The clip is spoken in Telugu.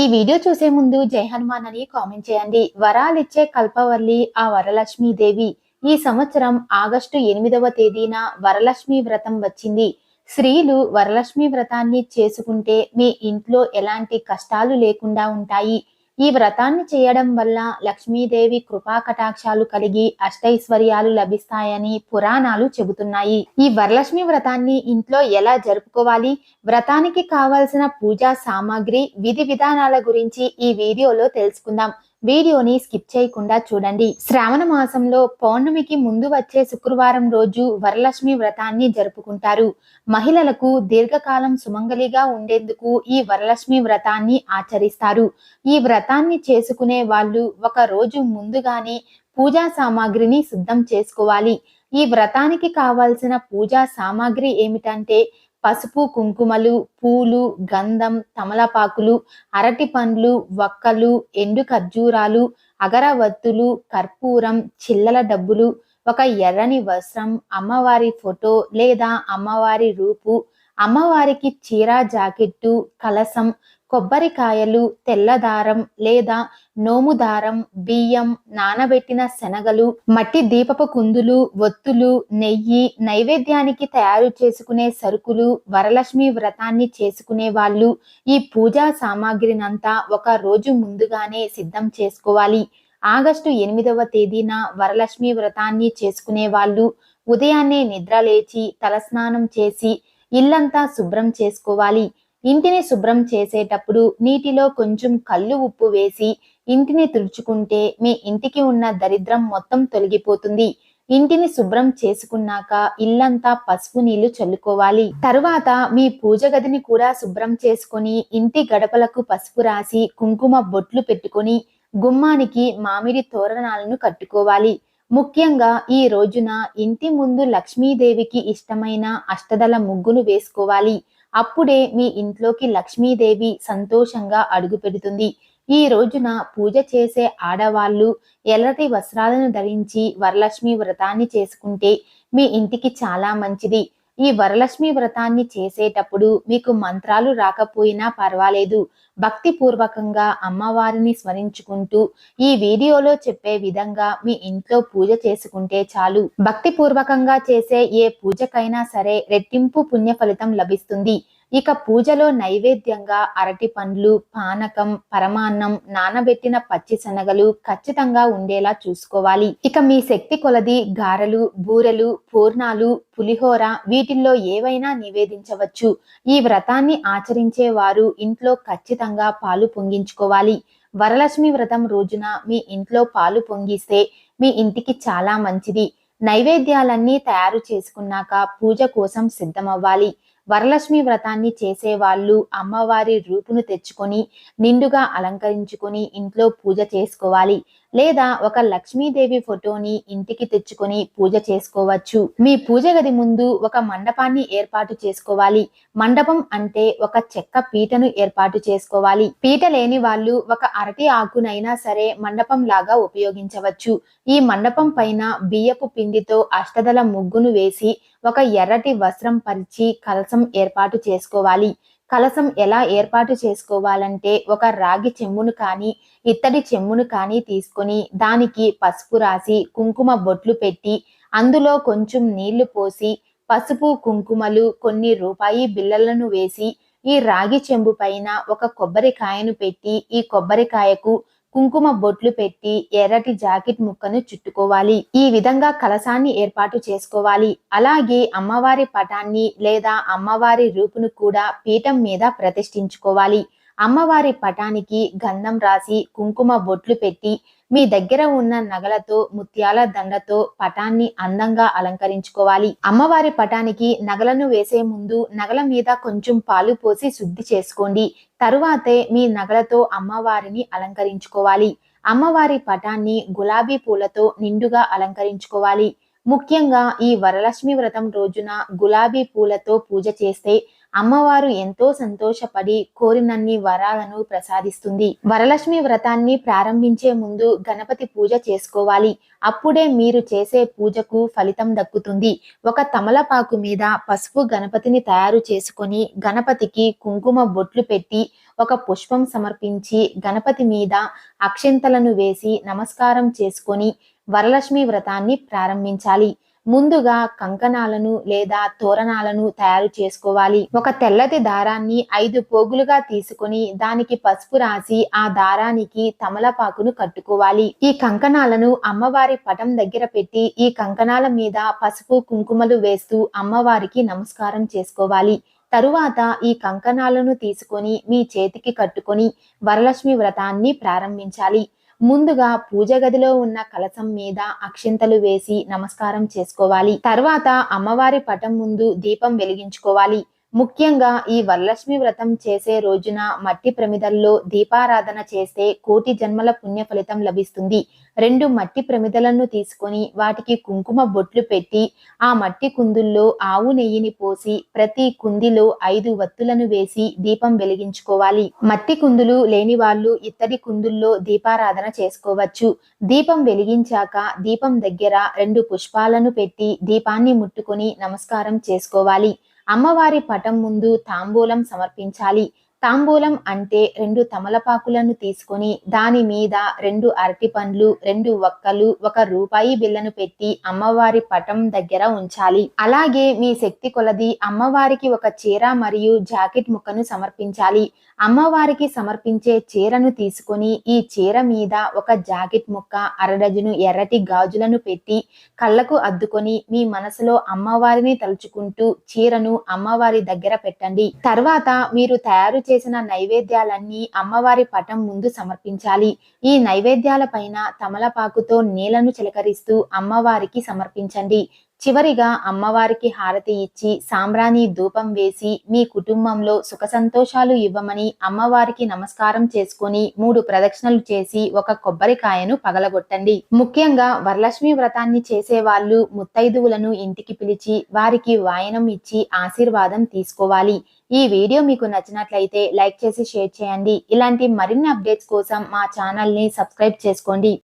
ఈ వీడియో చూసే ముందు జై హనుమాన్ అని కామెంట్ చేయండి. వరాలిచ్చే కల్పవల్లి ఆ వరలక్ష్మి దేవి ఈ సంవత్సరం ఆగస్టు ఎనిమిదవ తేదీన వరలక్ష్మి వ్రతం వచ్చింది. స్త్రీలు వరలక్ష్మి వ్రతాన్ని చేసుకుంటే మీ ఇంట్లో ఎలాంటి కష్టాలు లేకుండా ఉంటాయి. ఈ వ్రతాన్ని చేయడం వల్ల లక్ష్మీదేవి కృపా కటాక్షాలు కలిగి అష్టైశ్వర్యాలు లభిస్తాయని పురాణాలు చెబుతున్నాయి. ఈ వరలక్ష్మి వ్రతాన్ని ఇంట్లో ఎలా జరుపుకోవాలి? వ్రతానికి కావలసిన పూజా సామాగ్రి విధి విధానాల గురించి ఈ వీడియోలో తెలుసుకుందాం. వీడియోని స్కిప్ చేయకుండా చూడండి. శ్రావణ మాసంలో పౌర్ణమికి ముందు వచ్చే శుక్రవారం రోజు వరలక్ష్మి వ్రతాన్ని జరుపుకుంటారు. మహిళలకు దీర్ఘకాలం సుమంగలిగా ఉండేందుకు ఈ వరలక్ష్మి వ్రతాన్ని ఆచరిస్తారు. ఈ వ్రతాన్ని చేసుకునే వాళ్ళు ఒక రోజు ముందుగానే పూజా సామాగ్రిని సిద్ధం చేసుకోవాలి. ఈ వ్రతానికి కావాల్సిన పూజా సామాగ్రి ఏమిటంటే పసుపు కుంకుమలు పూలు గంధం తమలపాకులు అరటి పండ్లు వక్కలు ఎండు ఖర్జూరాలు అగరవత్తులు కర్పూరం చిల్లల డబ్బులు ఒక ఎర్రని వస్త్రం అమ్మవారి ఫోటో లేదా అమ్మవారి రూపు అమ్మవారికి చీర జాకెట్టు కలసం కొబ్బరికాయలు తెల్లదారం లేదా నోము దారం బియ్యం నానబెట్టిన శనగలు మట్టి దీపపు కుందులు ఒత్తులు నెయ్యి నైవేద్యానికి తయారు చేసుకునే సరుకులు వరలక్ష్మి వ్రతాన్ని చేసుకునే వాళ్ళు ఈ పూజా సామాగ్రినంతా ఒక రోజు ముందుగానే సిద్ధం చేసుకోవాలి. ఆగస్టు ఎనిమిదవ తేదీన వరలక్ష్మి వ్రతాన్ని చేసుకునే వాళ్ళు ఉదయాన్నే నిద్ర లేచి తలస్నానం చేసి ఇల్లంతా శుభ్రం చేసుకోవాలి. ఇంటిని శుభ్రం చేసేటప్పుడు నీటిలో కొంచెం కళ్ళు ఉప్పు వేసి ఇంటిని తుడుచుకుంటే మీ ఇంటికి ఉన్న దరిద్రం మొత్తం తొలగిపోతుంది. ఇంటిని శుభ్రం చేసుకున్నాక ఇల్లంతా పసుపు నీళ్ళు చల్లుకోవాలి. తరువాత మీ పూజ గదిని కూడా శుభ్రం చేసుకొని ఇంటి గడపలకు పసుపు రాసి కుంకుమ బొట్లు పెట్టుకొని గుమ్మానికి మామిడి తోరణాలను కట్టుకోవాలి. ముఖ్యంగా ఈ రోజున ఇంటి ముందు లక్ష్మీదేవికి ఇష్టమైన అష్టదల ముగ్గును వేసుకోవాలి. అప్పుడే మీ ఇంట్లోకి లక్ష్మీదేవి సంతోషంగా అడుగు పెడుతుంది. ఈ రోజున పూజ చేసే ఆడవాళ్ళు ఎర్రటి వస్త్రాలను ధరించి వరలక్ష్మి వ్రతాన్ని చేసుకుంటే మీ ఇంటికి చాలా మంచిది. ఈ వరలక్ష్మి వ్రతాన్ని చేసేటప్పుడు మీకు మంత్రాలు రాకపోయినా పర్వాలేదు. భక్తి పూర్వకంగా అమ్మవారిని స్మరించుకుంటూ ఈ వీడియోలో చెప్పే విధంగా మీ ఇంట్లో పూజ చేసుకుంటే చాలు. భక్తి పూర్వకంగా చేసే ఏ పూజకైనా సరే రెట్టింపు పుణ్య ఫలితం లభిస్తుంది. ఇక పూజలో నైవేద్యంగా అరటి పండ్లు పానకం పరమాన్నం నానబెట్టిన పచ్చి శనగలు ఖచ్చితంగా ఉండేలా చూసుకోవాలి. ఇక మీ శక్తి కొలది గారెలు బూరెలు పూర్ణాలు పులిహోర వీటిల్లో ఏవైనా నివేదించవచ్చు. ఈ వ్రతాన్ని ఆచరించే వారు ఇంట్లో ఖచ్చితంగా పాలు పొంగించుకోవాలి. వరలక్ష్మి వ్రతం రోజున మీ ఇంట్లో పాలు పొంగిస్తే మీ ఇంటికి చాలా మంచిది. నైవేద్యాలన్నీ తయారు చేసుకున్నాక పూజ కోసం సిద్ధమవ్వాలి. వరలక్ష్మి వ్రతాన్ని చేసేవాళ్ళు అమ్మవారి రూపును తెచ్చుకొని నిండుగా అలంకరించుకొని ఇంట్లో పూజ చేసుకోవాలి. లేదా ఒక లక్ష్మీదేవి ఫోటోని ఇంటికి తెచ్చుకొని పూజ చేసుకోవచ్చు. మీ పూజ గది ముందు ఒక మండపాన్ని ఏర్పాటు చేసుకోవాలి. మండపం అంటే ఒక చెక్క పీటను ఏర్పాటు చేసుకోవాలి. పీట లేని వాళ్ళు ఒక అరటి ఆకునైనా సరే మండపం లాగా ఉపయోగించవచ్చు. ఈ మండపం పైన బియ్యపు పిండితో అష్టదల ముగ్గును వేసి ఒక ఎర్రటి వస్త్రం పరిచి కలసం ఏర్పాటు చేసుకోవాలి. కలసం ఎలా ఏర్పాటు చేసుకోవాలంటే ఒక రాగి చెమ్మును కానీ ఇత్తడి చెమ్మును కానీ తీసుకొని దానికి పసుపు రాసి కుంకుమ బొట్లు పెట్టి అందులో కొంచెం నీళ్ళు పోసి పసుపు కుంకుమలు కొన్ని రూపాయి బిళ్ళలను వేసి ఈ రాగి చెంబు పైన ఒక కొబ్బరికాయను పెట్టి ఈ కొబ్బరికాయకు కుంకుమ బొట్లు పెట్టి ఎర్రటి జాకెట్ ముక్కను చుట్టుకోవాలి. ఈ విధంగా కలసాన్ని ఏర్పాటు చేసుకోవాలి. అలాగే అమ్మవారి పటాన్ని లేదా అమ్మవారి రూపును కూడా పీఠం మీద ప్రతిష్ఠించుకోవాలి. అమ్మవారి పటానికి గంధం రాసి కుంకుమ బొట్లు పెట్టి మీ దగ్గర ఉన్న నగలతో ముత్యాల దండతో పటాన్ని అందంగా అలంకరించుకోవాలి. అమ్మవారి పటానికి నగలను వేసే ముందు నగల మీద కొంచెం పాలు పోసి శుద్ధి చేసుకోండి. తరువాతే మీ నగలతో అమ్మవారిని అలంకరించుకోవాలి. అమ్మవారి పటాన్ని గులాబీ పూలతో నిండుగా అలంకరించుకోవాలి. ముఖ్యంగా ఈ వరలక్ష్మి వ్రతం రోజున గులాబీ పూలతో పూజ చేస్తే అమ్మవారు ఎంతో సంతోషపడి కోరినన్ని వరాలను ప్రసాదిస్తుంది. వరలక్ష్మి వ్రతాన్ని ప్రారంభించే ముందు గణపతి పూజ చేసుకోవాలి. అప్పుడే మీరు చేసే పూజకు ఫలితం దక్కుతుంది. ఒక తమలపాకు మీద పసుపు గణపతిని తయారు చేసుకొని గణపతికి కుంకుమ బొట్లు పెట్టి ఒక పుష్పం సమర్పించి గణపతి మీద అక్షింతలను వేసి నమస్కారం చేసుకొని వరలక్ష్మి వ్రతాన్ని ప్రారంభించాలి. ముందుగా కంకణాలను లేదా తోరణాలను తయారు చేసుకోవాలి. ఒక తెల్లటి దారాన్ని ఐదు పోగులుగా తీసుకొని దానికి పసుపు రాసి ఆ దారానికి తమలపాకును కట్టుకోవాలి. ఈ కంకణాలను అమ్మవారి పటం దగ్గర పెట్టి ఈ కంకణాల మీద పసుపు కుంకుమలు వేస్తూ అమ్మవారికి నమస్కారం చేసుకోవాలి. తరువాత ఈ కంకణాలను తీసుకొని మీ చేతికి కట్టుకొని వరలక్ష్మి వ్రతాన్ని ప్రారంభించాలి. ముందుగా పూజ గదిలో ఉన్న కలశం మీద అక్షింతలు వేసి నమస్కారం చేసుకోవాలి. తర్వాత అమ్మవారి పటం ముందు దీపం వెలిగించుకోవాలి. ముఖ్యంగా ఈ వరలక్ష్మి వ్రతం చేసే రోజున మట్టి ప్రమిదల్లో దీపారాధన చేస్తే కోటి జన్మల పుణ్య ఫలితం లభిస్తుంది. రెండు మట్టి ప్రమిదలను తీసుకొని వాటికి కుంకుమ బొట్లు పెట్టి ఆ మట్టి కుందుల్లో ఆవు నెయ్యిని పోసి ప్రతి కుందిలో ఐదు వత్తులను వేసి దీపం వెలిగించుకోవాలి. మట్టి కుందులు లేని వాళ్ళు ఇత్తడి కుందుల్లో దీపారాధన చేసుకోవచ్చు. దీపం వెలిగించాక దీపం దగ్గర రెండు పుష్పాలను పెట్టి దీపాన్ని ముట్టుకొని నమస్కారం చేసుకోవాలి. అమ్మవారి పటం ముందు తాంబూలం సమర్పించాలి. తాంబూలం అంటే రెండు తమలపాకులను తీసుకొని దాని మీద రెండు అరటి పండ్లు రెండు వక్కలు ఒక రూపాయి బిల్లను పెట్టి అమ్మవారి పటం దగ్గర ఉంచాలి. అలాగే మీ శక్తి కొలది అమ్మవారికి ఒక చీర మరియు జాకెట్ ముక్కను సమర్పించాలి. అమ్మవారికి సమర్పించే చీరను తీసుకొని ఈ చీర మీద ఒక జాకెట్ ముక్క అరడజను ఎర్రటి గాజులను పెట్టి కళ్ళకు అద్దుకొని మీ మనసులో అమ్మవారిని తలుచుకుంటూ చీరను అమ్మవారి దగ్గర పెట్టండి. తర్వాత మీరు తయారు చేసిన నైవేద్యాలన్నీ అమ్మవారి పటం ముందు సమర్పించాలి. ఈ నైవేద్యాల పైన తమలపాకుతో నీళ్ళను చిలకరిస్తూ అమ్మవారికి సమర్పించండి. చివరిగా అమ్మవారికి హారతి ఇచ్చి సాంబ్రాణి ధూపం వేసి మీ కుటుంబంలో సుఖ సంతోషాలు ఇవ్వమని అమ్మవారికి నమస్కారం చేసుకొని మూడు ప్రదక్షిణలు చేసి ఒక కొబ్బరికాయను పగలగొట్టండి. ముఖ్యంగా వరలక్ష్మి వ్రతాన్ని చేసే వాళ్ళు ముత్తైదువులను ఇంటికి పిలిచి వారికి వాయనం ఇచ్చి ఆశీర్వాదం తీసుకోవాలి. ఈ వీడియో మీకు నచ్చినట్లయితే లైక్ చేసి షేర్ చేయండి. ఇలాంటి మరిన్ని అప్డేట్స్ కోసం మా ఛానల్ని సబ్స్క్రైబ్ చేసుకోండి.